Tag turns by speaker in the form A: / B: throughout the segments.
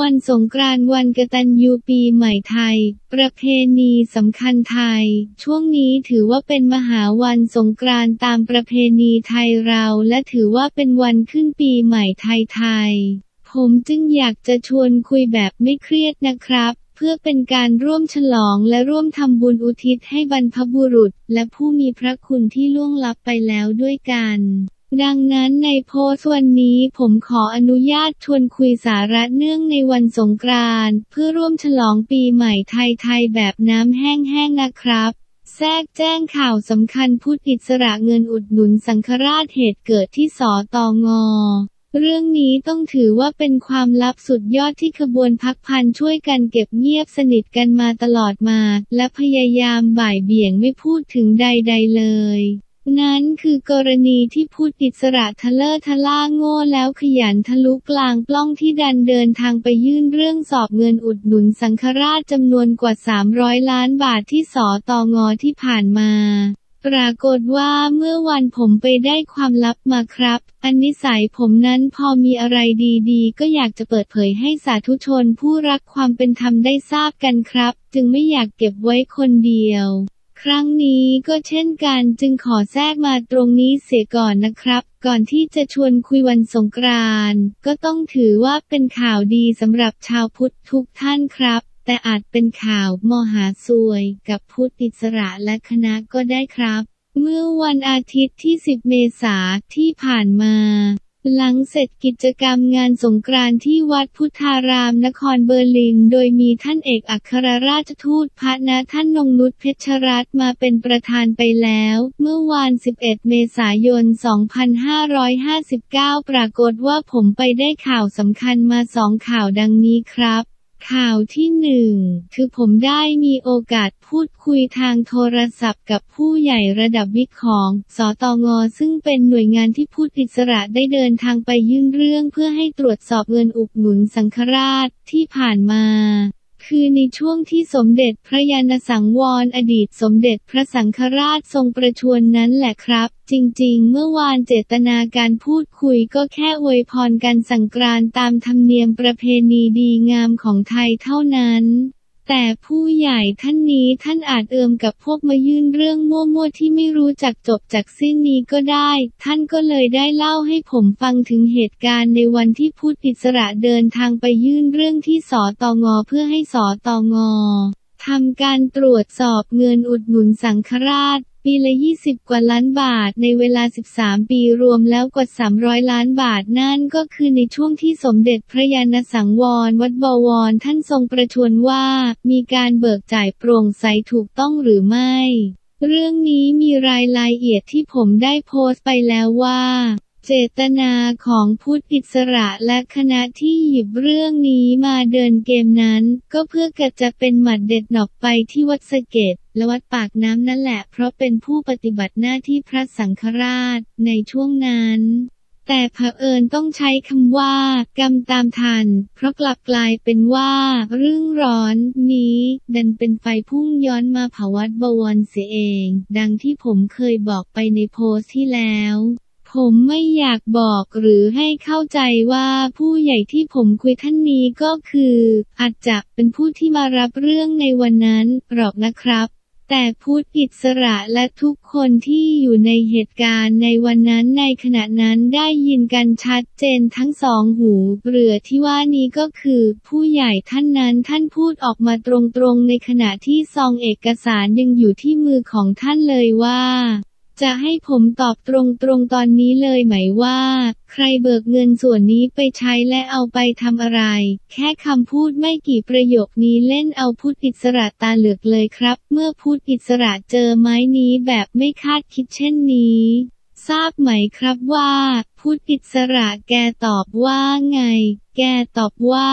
A: วันสงกรานต์วันกตัญญูปีใหม่ไทย ประเพณีสำคัญไทย ช่วงนี้ถือว่าเป็นมหาวันสงกรานต์ตามประเพณีไทยเรา และถือว่าเป็นวันขึ้นปีใหม่ไทยไทย ผมจึงอยากจะชวนคุยแบบไม่เครียดนะครับ เพื่อเป็นการร่วมฉลองและร่วมทำบุญอุทิศให้บรรพบุรุษ และผู้มีพระคุณที่ล่วงลับไปแล้วด้วยกัน ดังนั้นในโพสต์วันนี้ผมขออนุญาตชวนคุยสาระเนื่องในวันสงกรานต์เพื่อร่วมฉลองปีใหม่ไทยๆแบบน้ำแห้งๆนะครับแทรกแจ้งข่าวสำคัญพุทธอิสระเงินอุดหนุนสังฆราชเหตุเกิดที่สอตองอ เรื่องนี้ต้องถือว่าเป็นความลับสุดยอดที่ขบวนพักพันช่วยกันเก็บเงียบสนิทกันมาตลอดมา และพยายามบ่ายเบี่ยงไม่พูดถึงใด ๆเลย นั้นคือกรณีที่พูดอิสระทะเลอทะล่าโง่แล้วขยันทะลุกลางปล้องที่ดันเดินทางไปยื่นเรื่องสอบเงินอุดหนุนสังฆราชจำนวนกว่า 300 ล้านบาทที่สอตองอที่ผ่านมาปรากฏว่าเมื่อวันผมไปได้ความลับมาครับ อันนิสัยผมนั้นพอมีอะไรดีๆ ก็อยากจะเปิดเผยให้สาธุชนผู้รักความเป็นธรรมได้ทราบกันครับ จึงไม่อยากเก็บไว้คนเดียว ครั้งนี้ก็เช่นกันจึงขอแทรกมาตรงนี้เสียก่อนนะครับ ก่อนที่จะชวนคุยวันสงกรานต์ก็ต้องถือว่าเป็นข่าวดีสำหรับชาวพุทธทุกท่านครับ แต่อาจเป็นข่าวมหาซวย กับพุทธอิสระและคณะก็ได้ครับเมื่อวันอาทิตย์ที่ 10 เมษาที่ผ่านมา หลังเสร็จกิจกรรมงานสงกรานต์ที่วัดพุทธารามนครเบอร์ลิน โดยมีท่านเอกอัครราชทูตพระนะท่านนงนุชเพชรรัตน์มาเป็นประธานไปแล้ว เมื่อวาน 11 เมษายน 2559 ปรากฏว่าผมไปได้ข่าวสำคัญมาสองข่าวดังนี้ครับ ข่าวที่หนึ่งคือผมได้มีโอกาสพูดคุยทางโทรศัพท์กับผู้ใหญ่ระดับวิกของ สตงซึ่งเป็นหน่วยงานที่พูดอิสระได้เดินทางไปยื่นเรื่องเพื่อให้ตรวจสอบเงินอุดหนุนสังฆราชที่ผ่านมา คือในช่วงที่สมเด็จพระยาณสังวรอดีตสมเด็จพระสังฆราชทรงประชวรนั้นแหละครับ จริงๆ เมื่อวานเจตนาการพูดคุยก็แค่อวยพรกันสังกรานตามธรรมเนียมประเพณีดีงามของไทยเท่านั้น แต่ผู้ใหญ่ท่านนี้ท่านอาจเอิมกับพวกมายื่นเรื่องมั่วๆที่ไม่รู้จักจบจากสิ้นนี้ก็ได้ ท่านก็เลยได้เล่าให้ผมฟังถึงเหตุการณ์ในวันที่พูดอิสระเดินทางไปยื่นเรื่องที่สอตองอเพื่อให้สอตองอทำการตรวจสอบเงินอุดหนุนสังฆราช ปีละ 20 กว่าล้านบาทในเวลา 13 ปีรวมแล้วกว่า 300 ล้านบาทนั่นก็คือในช่วงที่สมเด็จพระยาณสังวร วัดบวรท่านทรงประชวนว่า มีการเบิกจ่ายโปร่งใสถูกต้องหรือไม่ เรื่องนี้มีรายละเอียดที่ผมได้โพสต์ไปแล้วว่า เจตนาของพุทธอิสระและคณะที่หยิบเรื่องนี้มาเดินเกมนั้น ก็เพื่อกะจะเป็นหมัดเด็ดหนอกไปที่วัดสะเก็ดและวัดปากน้ำนั่นแหละ เพราะเป็นผู้ปฏิบัติหน้าที่พระสังฆราชในช่วงนั้นแต่เผอิญต้องใช้คำว่า กรรมตามทัน เพราะกลับกลายเป็นว่า เรื่องร้อนนี้ ดันเป็นไฟพุ่งย้อนมาเผาวัดบวรเสียเอง ดังที่ผมเคยบอกไปในโพสต์ที่แล้ว ผมไม่อยากบอกหรือให้เข้าใจว่าผู้ใหญ่ที่ผมคุยท่านนี้ก็คือ อาจจะเป็นผู้ที่มารับเรื่องในวันนั้นหรอกนะครับ แต่พูดอิสระและทุกคนที่อยู่ในเหตุการณ์ในวันนั้นในขณะนั้นได้ยินกันชัดเจนทั้งสองหูเรือที่ว่านี้ก็คือ ผู้ใหญ่ท่านนั้นท่านพูดออกมาตรงๆในขณะที่ซองเอกสารยังอยู่ที่มือของท่านเลยว่า จะให้ผมตอบตรงๆตอนนี้เลยไหมว่า ใครเบิกเงินส่วนนี้ไปใช้และเอาไปทำอะไร แค่คำพูดไม่กี่ประโยคนี้เล่นเอาพุทธอิสระตาเหลือกเลยครับ เมื่อพุทธอิสระเจอไม้นี้แบบไม่คาดคิดเช่นนี้ ทราบไหมครับว่า พุทธอิสระแกตอบว่าไง แกตอบว่า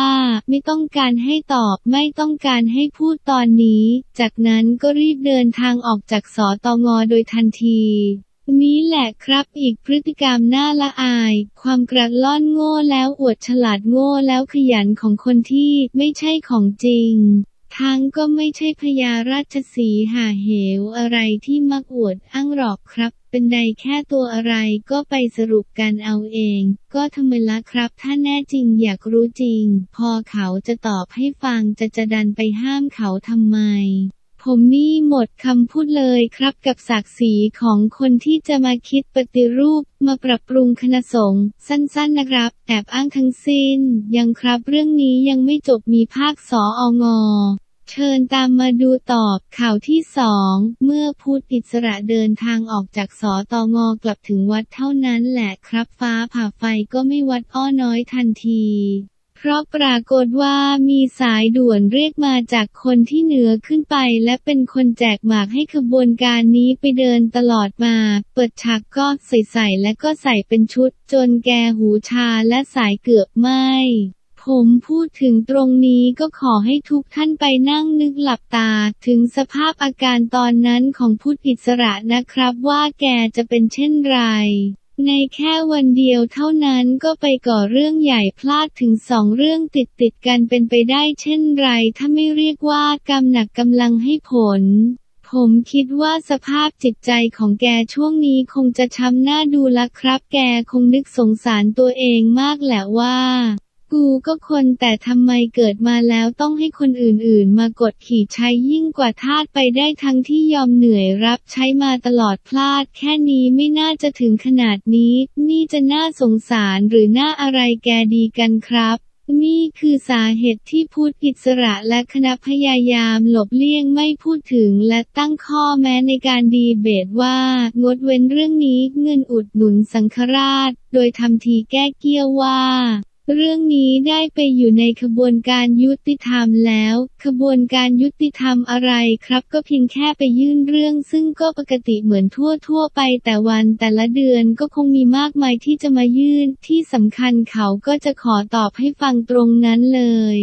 A: ไม่ต้องการให้ตอบไม่ต้องการให้พูดตอนนี้ จากนั้นก็รีบเดินทางออกจากสอตองอโดยทันทีนี้แหละครับอีกพฤติกรรมน่าละอาย ความกระล่อนโง่แล้วอวดฉลาดโง่แล้วขยันของคนที่ไม่ใช่ของจริง ทั้งก็ไม่ใช่พญาราชสีหาเหวอะไรที่มักอวดอ้างหรอกครับ เป็นใดแค่ตัวอะไรก็ไปสรุปกันเอาเอง ก็ทำไมละครับ ถ้าแน่จริงอยากรู้จริง พอเขาจะตอบให้ฟังจะจะดันไปห้ามเขาทำไม ผมนี่หมดคำพูดเลยครับกับศักดิ์ศรีของคนที่จะมาคิดปฏิรูปมาปรับปรุงคณะสงฆ์สั้นๆนะครับ แอบอ้างทั้งสิ้น ยังครับเรื่องนี้ยังไม่จบมีภาคสอองอ เชิญตามมาดูตอบข่าวที่สอง เมื่อพูดอิสระเดินทางออกจากสอตองอกลับถึงวัดเท่านั้นแหละครับฟ้าผ่าไฟก็ไม่วัดอ้อน้อยทันทีเพราะปรากฏว่ามีสายด่วนเรียกมาจากคนที่เหนือขึ้นไป และเป็นคนแจกหมากให้ขบวนการนี้ไปเดินตลอดมา เปิดฉากก็ใส่ใส่และก็ใส่เป็นชุด จนแกหูชาและสายเกือบไหม ผมพูดถึงตรงนี้ก็ขอให้ทุกท่านไปนั่งนึกหลับตา ถึงสภาพอาการตอนนั้นของพุทธอิสระนะครับว่าแกจะเป็นเช่นไร ในแค่วันเดียวเท่านั้นก็ไปก่อเรื่องใหญ่พลาดถึงสองเรื่องติดติดกันเป็นไปได้เช่นไร ถ้าไม่เรียกว่ากำหนักกำลังให้ผลผมคิดว่าสภาพจิตใจของแกช่วงนี้คงจะช้ำหน้าดูละครับ แกคงนึกสงสารตัวเองมากแหละว่า กูก็คนแต่ทำไมเกิดมาแล้วต้องให้คนอื่นๆ มากดขี่ใช้ยิ่งกว่าทาสไปได้ทั้งที่ยอมเหนื่อยรับใช้มาตลอดพลาด แค่นี้ไม่น่าจะถึงขนาดนี้ นี่จะน่าสงสารหรือน่าอะไรแกดีกันครับนี่คือสาเหตุที่พูดอิสระและคณะพยายามหลบเลี่ยงไม่พูดถึงและตั้งข้อแม้ในการดีเบตว่า งดเว้นเรื่องนี้เงินอุดหนุนสังฆราช โดยทำทีแก้เกี้ยวว่า เรื่องนี้ได้ไปอยู่ในขบวนการยุติธรรมแล้ว ขบวนการยุติธรรมอะไรครับ ก็เพียงแค่ไปยื่นเรื่อง ซึ่งก็ปกติเหมือนทั่วทั่วไปแต่วันแต่ละเดือนก็คงมีมากมายที่จะมายื่น ที่สำคัญเขาก็จะขอตอบให้ฟังตรงนั้นเลย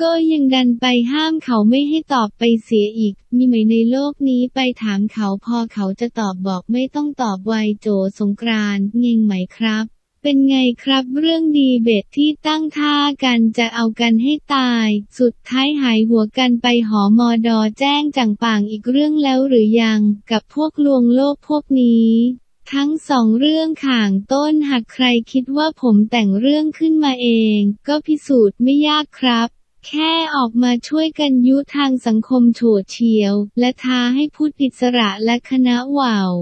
A: ก็ยังดันไปห้ามเขาไม่ให้ตอบไปเสียอีก มีไหมในโลกนี้ไปถามเขาพอเขาจะตอบบอกไม่ต้องตอบไวโจสงกรานเงงไหมครับ เป็นไงครับเรื่องดีเบตที่ตั้งท่ากันจะเอากันให้ตาย สุดท้ายหายหัวกันไปหอมอดอแจ้งจังป่างอีกเรื่องแล้วหรือยังกับพวกลวงโลกพวกนี้ทั้งสองเรื่องข่างต้นหากใครคิดว่าผมแต่งเรื่องขึ้นมาเอง ก็พิสูจน์ไม่ยากครับ แค่ออกมาช่วยกันยุทางสังคมโฉดเฉียว และท้าให้พูดอิสระและคณะว่าว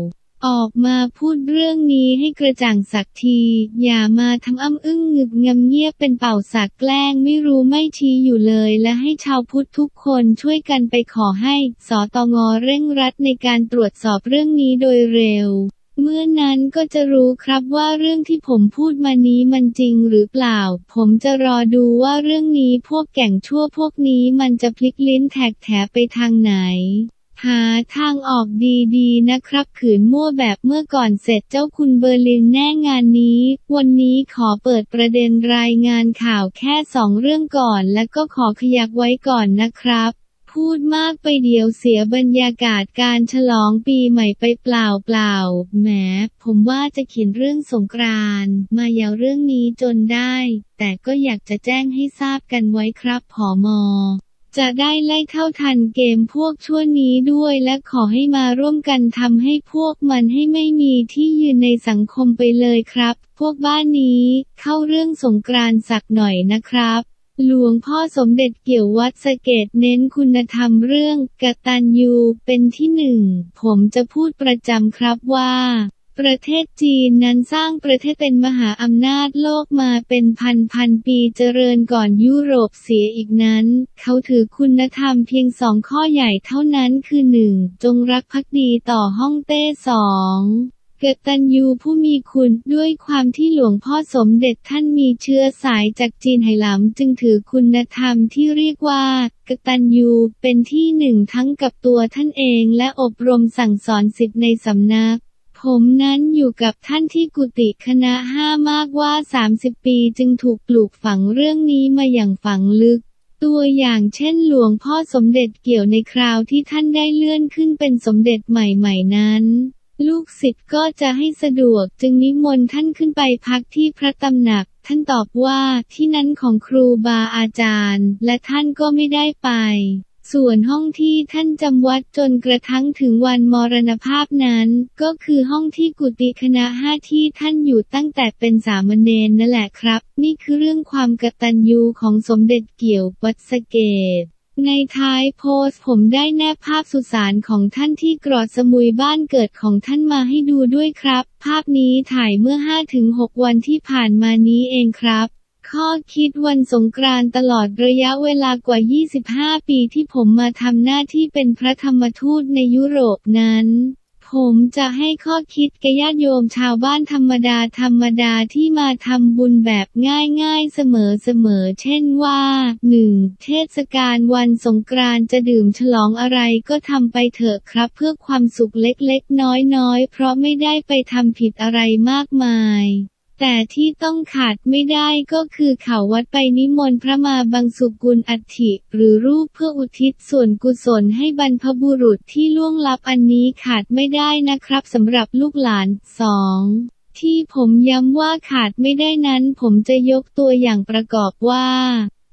A: ออกมาพูดเรื่องนี้ให้กระจ่างสักที อย่ามาทำอ้ำอึ้งงึบงำเงียบเป็นเป่าสักแกล้งไม่รู้ไม่ชี้อยู่เลย และให้ชาวพุทธทุกคนช่วยกันไปขอให้สตงเร่งรัดในการตรวจสอบเรื่องนี้โดยเร็ว เมื่อนั้นก็จะรู้ครับว่าเรื่องที่ผมพูดมานี้มันจริงหรือเปล่า ผมจะรอดูว่าเรื่องนี้พวกแก่งชั่วพวกนี้มันจะพลิกลิ้นแท็กแถไปทางไหน หาทางออกดีๆ นะครับ ขืนมั่วแบบเมื่อก่อนเสร็จเจ้าคุณเบอร์ลินแน่งานนี้ วันนี้ขอเปิดประเด็นรายงานข่าวแค่สองเรื่องก่อน และก็ขอขยักไว้ก่อนนะครับ พูดมากไปเดียวเสียบรรยากาศการฉลองปีใหม่ไปเปล่าเปล่าๆแหมผมว่าจะเขียนเรื่องสงกรานมายาวเรื่องนี้จนได้ แต่ก็อยากจะแจ้งให้ทราบกันไว้ครับผอมอ จะได้ไล่เท่าทันเกมพวกชั่วนี้ด้วยและขอให้มาร่วมกันทำให้พวกมันให้ไม่มีที่ยืนในสังคมไปเลยครับ พวกบ้านนี้เข้าเรื่องสงกรานสักหน่อยนะครับ หลวงพ่อสมเด็จเกี่ยววัดสะเกตเน้นคุณธรรมเรื่องกตัญญูเป็นที่หนึ่ง ผมจะพูดประจำครับว่า ประเทศจีนนั้นสร้างประเทศเป็นมหาอำนาจโลกมาเป็นพันพันปีเจริญก่อนยุโรปเสียอีกนั้น เขาถือคุณธรรมเพียงสองข้อใหญ่เท่านั้นคือหนึ่งจงรักภักดีต่อฮ่องเต้สองกตัญญูผู้มีคุณด้วยความที่หลวงพ่อสมเด็จท่านมีเชื้อสายจากจีนไหหลำจึงถือคุณธรรมที่เรียกว่ากตัญญูเป็นที่หนึ่งทั้งกับตัวท่านเองและอบรมสั่งสอนสิทธิ์ในสำนัก ผมนั้นอยู่กับท่านที่กุฏิคณะห้ามากว่า 30 ปีจึงถูกปลูกฝังเรื่องนี้มาอย่างฝังลึก ตัวอย่างเช่นหลวงพ่อสมเด็จเกี่ยวในคราวที่ท่านได้เลื่อนขึ้นเป็นสมเด็จใหม่ๆนั้น ลูกศิษย์ก็จะให้สะดวกจึงนิมนต์ท่านขึ้นไปพักที่พระตำหนัก ท่านตอบว่าที่นั้นของครูบาอาจารย์ และท่านก็ไม่ได้ไป ส่วนห้องที่ท่านจำวัดจนกระทั่งถึงวันมรณภาพนั้น ก็คือห้องที่กุฏิคณะห้าที่ท่านอยู่ตั้งแต่เป็นสามเณรนั่นแหละครับ นี่คือเรื่องความกตัญญูของสมเด็จเกี่ยววัดสเกตในท้ายโพสต์ผมได้แนบภาพสุสานของท่านที่กรอดสมุยบ้านเกิดของท่านมาให้ดูด้วยครับ ภาพนี้ถ่ายเมื่อ 5-6 วันที่ผ่านมานี้เองครับ ข้อคิดวันสงกรานต์ตลอดระยะเวลากว่า 25 ปีที่ผมมาทำหน้าที่เป็นพระธรรมทูตในยุโรปนั้น ผมจะให้ข้อคิดแก่ญาติโยมชาวบ้านธรรมดาธรรมดาที่มาทำบุญแบบง่ายๆเสมอๆ เช่นว่า 1. เทศกาลวันสงกรานต์จะดื่มฉลองอะไรก็ทำไปเถอะครับ เพื่อความสุขเล็กๆ น้อยๆ เพราะไม่ได้ไปทำผิดอะไรมากมาย แต่ที่ต้องขาดไม่ได้ก็คือเขาวัดไปนิมนต์พระมาบังสุกุลอัฐิ หรือรูปเพื่ออุทิศส่วนกุศลให้บรรพบุรุษที่ล่วงลับอันนี้ขาดไม่ได้นะครับสำหรับลูกหลานสองที่ผมย้ำว่าขาดไม่ได้นั้นผมจะยกตัวอย่างประกอบว่า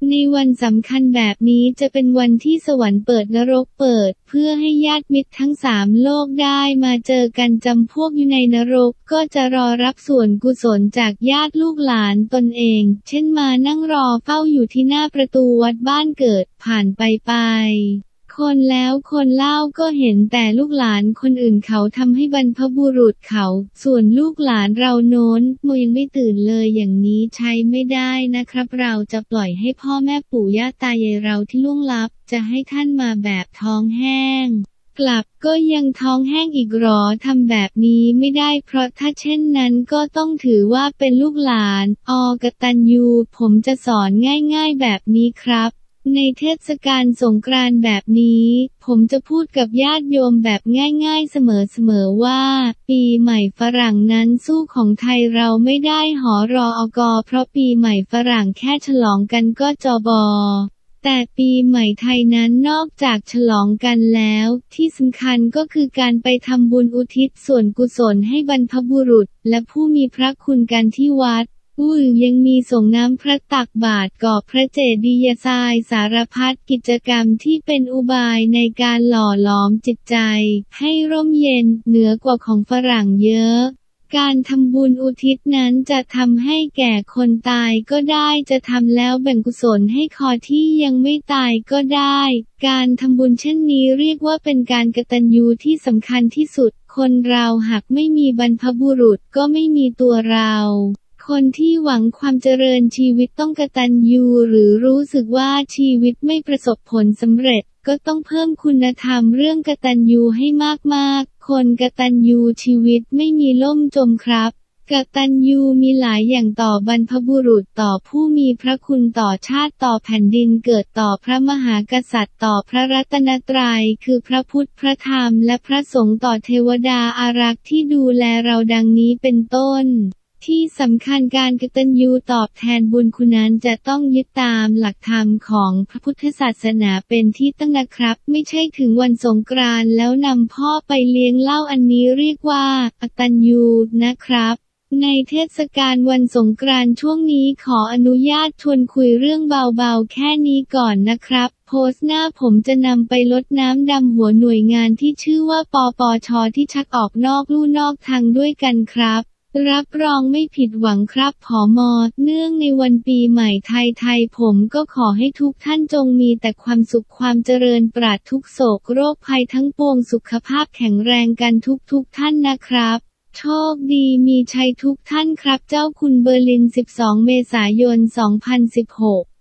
A: ในวันสำคัญแบบนี้จะเป็นวันที่สวรรค์เปิดนรกเปิด เพื่อให้ญาติมิตรทั้งสามโลกได้มาเจอกันจำพวกอยู่ในนรกก็จะรอรับส่วนกุศลจากญาติลูกหลานตนเอง เช่นมานั่งรอเฝ้าอยู่ที่หน้าประตูวัดบ้านเกิดผ่านไปไป คนแล้วคนเล่าก็เห็นแต่ลูกหลานคนอื่นเขาทำให้บรรพบุรุษเขา ส่วนลูกหลานเราโน้นมยังไม่ตื่นเลยอย่างนี้ใช้ไม่ได้นะครับ เราจะปล่อยให้พ่อแม่ปู่ย่าตายายเราที่ล่วงลับ จะให้ท่านมาแบบท้องแห้งกลับก็ยังท้องแห้งอีกหรอทำแบบนี้ไม่ได้เพราะถ้าเช่นนั้นก็ต้องถือว่าเป็นลูกหลาน อกตันยูผมจะสอนง่ายๆแบบนี้ครับ ในเทศกาลสงกรานต์แบบนี้ ผมจะพูดกับญาติโยมแบบง่ายๆเสมอๆว่า ปีใหม่ฝรั่งนั้นสู้ของไทยเราไม่ได้หอรออกอ เพราะปีใหม่ฝรั่งแค่ฉลองกันก็จอบอแต่ปีใหม่ไทยนั้นนอกจากฉลองกันแล้ว ที่สำคัญก็คือการไปทำบุญอุทิศส่วนกุศลให้บรรพบุรุษ และผู้มีพระคุณกันที่วัด อู้ยังมีส่งน้ำพระตักบาตรก่อพระเจดียทรายสารพัดกิจกรรมที่เป็นอุบายในการหล่อหลอมจิตใจ ให้ร่มเย็นเหนือกว่าของฝรั่งเยอะการทำบุญอุทิศนั้นจะทำให้แก่คนตายก็ได้จะทำแล้วแบ่งกุศลให้คอที่ยังไม่ตายก็ได้ การทำบุญเช่นนี้เรียกว่าเป็นการกตัญญูที่สำคัญที่สุด คนเราหากไม่มีบรรพบุรุษก็ไม่มีตัวเรา คนที่หวังความเจริญชีวิตต้องกระตัญญูหรือรู้สึกว่าชีวิตไม่ประสบผลสำเร็จ ก็ต้องเพิ่มคุณธรรมเรื่องกระตัญญูให้มากๆ คนกระตัญญูชีวิตไม่มีล่มจมครับกตัญญูมีหลายอย่างต่อบรรพบุรุษต่อผู้มีพระคุณต่อชาติต่อแผ่นดินเกิดต่อพระมหากษัตริย์ต่อพระรัตนตรัย คือพระพุทธพระธรรมและพระสงฆ์ต่อเทวดาอารักษ์ที่ดูแลเราดังนี้เป็นต้น ที่สำคัญการกตัญญูตอบแทนบุญคุณนั้นจะต้องยึดตามหลักธรรมของพระพุทธศาสนาเป็นที่ตั้งนะครับ ไม่ใช่ถึงวันสงกรานต์แล้วนำพ่อไปเลี้ยงเหล้าอันนี้เรียกว่าอตัญญูนะครับในเทศกาลวันสงกรานต์ช่วงนี้ขออนุญาตชวนคุยเรื่องเบาๆ แค่นี้ก่อนนะครับ โพสต์หน้าผมจะนำไปลดน้ำดำหัวหน่วยงานที่ชื่อว่าปปชที่ชักออกนอกลู่นอกทางด้วยกันครับ รับรองไม่ผิดหวังครับผอมอ เนื่องในวันปีใหม่ไทยไทยผมก็ขอให้ทุกท่านจงมีแต่ความสุขความเจริญปราดทุกโศกโรคภัยทั้งปวงสุขภาพแข็งแรงกันทุกทุกๆท่านนะครับ โชคดีมีชัยทุกท่านครับเจ้าคุณเบอร์ลิน 12 เมษายน 2016